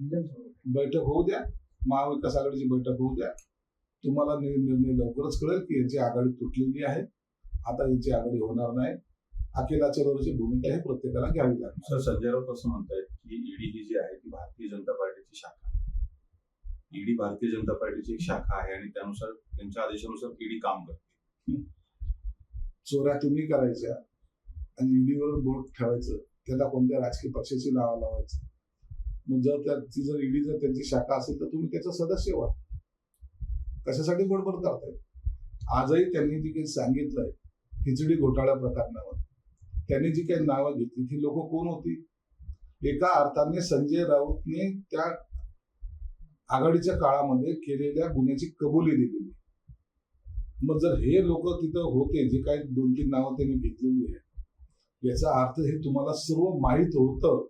बैठक होऊ द्या. महाविकास आघाडीची बैठक होऊ द्या. तुम्हाला निर्णय लवकरच कळेल की याची आघाडी तुटलेली आहे. आता याची आघाडी होणार नाही. अखिला चलोरची भूमिका ही प्रत्येकाला घ्यावी लागणार. सर संजय राऊत असं म्हणतायत की ईडी ही जी आहे ती भारतीय जनता पार्टीची शाखा आहे. ईडी भारतीय जनता पार्टीची एक शाखा आहे आणि त्यानुसार त्यांच्या आदेशानुसार ईडी काम करते. चोऱ्या तुम्ही करायच्या आणि ईडीवर बोट ठेवायचं. त्याला कोणत्या राजकीय पक्षाची नावं लावायचं? मग जर त्याची जर ईडी जर त्यांची शाखा असेल तर तुम्ही त्याचं सदस्य व्हा. कशासाठी बडबड करताय? आजही त्यांनी जी काही सांगितलंय खिचडी घोटाळ्या प्रकरणावर त्यांनी जी काही नावं घेतली ती लोक कोण होती? एका अर्थाने संजय राऊतने त्या आघाडीच्या काळामध्ये केलेल्या गुन्ह्याची कबुली दिलेली. मग जर हे लोक तिथं होते जे काही दोन तीन नावं त्यांनी घेतलेली आहे याचा अर्थ हे तुम्हाला सर्व माहीत होतं.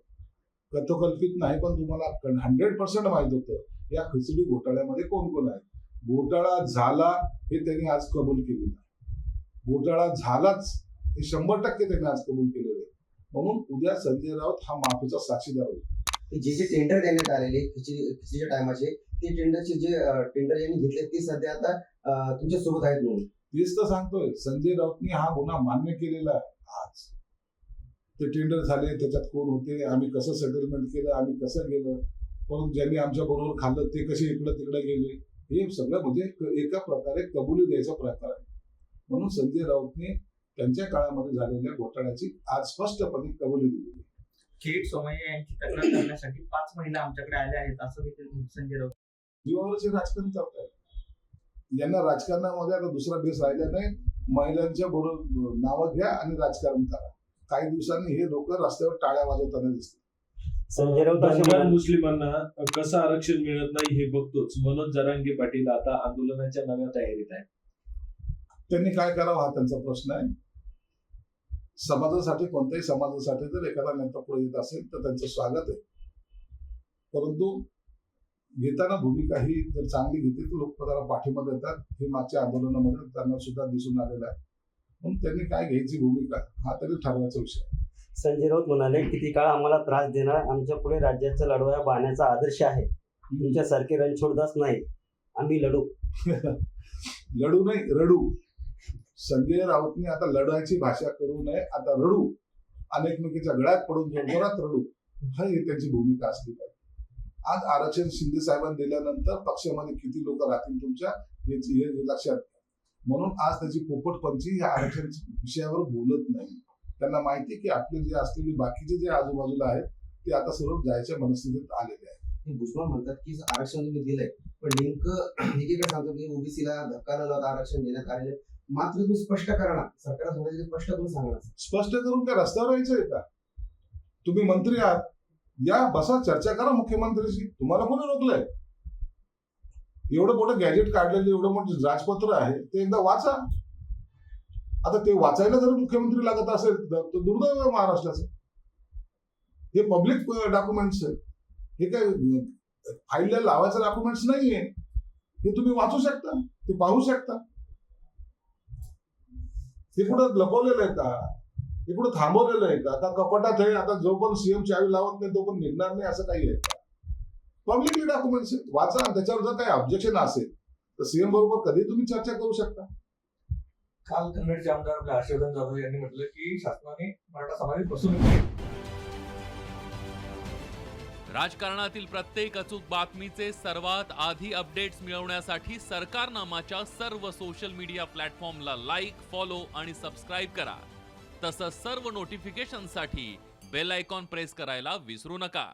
कथोकल्पित नाही पण तुम्हाला हंड्रेड पर्सेंट माहीत होतं या खिचडी घोटाळ्यामध्ये कोण कोण आहे? घोटाळा झाला हे त्यांनी आज कबूल केलेलं आहे. घोटाळा झालाच हे शंभर टक्के त्यांनी आज कबूल केलेलं आहे. म्हणून उद्या संजय राऊत हा माफीचा साक्षीदार होईल. जे जे टेंडर देण्यात आलेले खिचडी खिचडीच्या टायमाचे ते टेंडरचे जे टेंडर यांनी घेतले ते सध्या आता तुमच्यासोबत आहेत म्हणून. तेच तर सांगतोय संजय राऊतनी हा गुन्हा मान्य केलेला आहे आज. ते टेंडर झाले त्याच्यात कोण होते आम्ही कसं सेटलमेंट केलं आम्ही कसं गेलं परंतु ज्यांनी आमच्या बरोबर खाल्लं ते कसे इकडं तिकडे गेले हे सगळं म्हणजे एका प्रकारे कबुली द्यायचा प्रकार आहे. म्हणून संजय राऊतने त्यांच्या काळामध्ये झालेल्या घोटाळ्याची आज स्पष्टपणे कबुली दिली. किरीट सोमय्या यांची तक्रार करण्यासाठी पाच महिला आमच्याकडे आल्या आहेत असं देखील संजय राऊत जीवावरचे राजकारण करतायत यांना राजकारणामध्ये आता दुसरा बेस राहिला नाही. महिलांच्या बरोबर नावं घ्या आणि राजकारण करा. काही दिवसांनी हे लोक रस्त्यावर टाळ्या वाजवताना संजय राऊत म्हणाले- मुस्लिमांना कसं आरक्षण मिळत नाही हे बघतोच. मनोज जरांगे पाटील आता आंदोलनाच्या नव्या तयारीत आहे त्यांनी काय करावं हा त्यांचा प्रश्न आहे. समाजासाठी कोणत्याही समाजासाठी जर एखादा नेता पुढे येत असेल तर त्यांचं स्वागत आहे. परंतु घेताना भूमिका ही जर चांगली घेतली तर लोक त्याला पाठिंबा देतात. हे मागच्या आंदोलनामध्ये त्यांना सुद्धा दिसून आलेलं आहे. म्हणून त्यांनी काय घ्यायची भूमिका? हा तरी ठरवायचा विषय. संजय राऊत म्हणाले किती काळ आम्हाला त्रास देणार? आमच्या पुढे राज्याचा लढवया बाण्याचा आदर्श आहे. तुमच्यासारखे रणछोडदास नाही. आम्ही लढू. लढू नाही रडू. संजय राऊतने आता लढायची भाषा करू नये आता रडू. अनेकमेकीच्या गळ्यात पडून जोरात रडू. हा ही त्यांची भूमिका असली पाहिजे. आज आरक्षण शिंदे साहेबांनी दिल्यानंतर पक्षामध्ये किती लोक राहतील तुमच्या? हे लक्षात म्हणून आज त्याची पोपटपंची या आरक्षण विषयावर बोलत नाही. त्यांना माहिती की आपले जे असलेले बाकीचे जे आजूबाजूला आहेत ते आता सर्व जायच्या मनस्थितीत आलेले आहेत. भुजबळ म्हणतात की आरक्षण तुम्ही दिलंय पण नेमकं एकीकडे सांगतो की ओबीसीला धक्का न लावता आरक्षण देण्यात आलेलं. मात्र तुम्ही स्पष्ट करा ना. सरकारला सांगायचं स्पष्ट करून सांगा ना. स्पष्ट करून काय रस्त्यावर यायचंय का? तुम्ही मंत्री आहात. या बसा चर्चा करा मुख्यमंत्र्यांशी तुम्हाला कोणी रोखलंय? एवढं मोठं गॅजेट काढलेलं एवढं मोठं राजपत्र आहे ते एकदा वाचा. आता ते वाचायला जर मुख्यमंत्री लागत असेल तर दुर्दैव आहे महाराष्ट्राचं. हे पब्लिक डॉक्युमेंट्स आहे हे काय फाईलला लावायचं डॉक्युमेंट्स नाहीये. हे तुम्ही वाचू शकता ते पाहू शकता. ते कुठं लपवलेलं आहे का? हे कुठं थांबवलेलं आहे का? आता कपाटात आहे आता जो पण सीएम चावी लावत नाही तो पण निघणार नाही असं काही आहे. का पब्लिकली डॉक्युमेंट्स आहेत. वाचा त्याच्यावर जर काही ऑब्जेक्शन असेल तर सीएम बरोबर कधी तुम्ही चर्चा करू शकता. काल कन्नडचे आमदार आपले हर्षवर्धन जाधव यांनी म्हटलं की शासनाने मराठा समाजात केली राजकारणातील प्रत्येक अचूक बातमीचे सर्वात आधी अपडेट्स मिळवण्यासाठी सरकारनामाच्या सर्व सोशल मीडिया प्लॅटफॉर्मला लाईक फॉलो आणि सबस्क्राईब करा. तसंच सर्व नोटिफिकेशनसाठी बेल आयकॉन प्रेस करायला विसरू नका.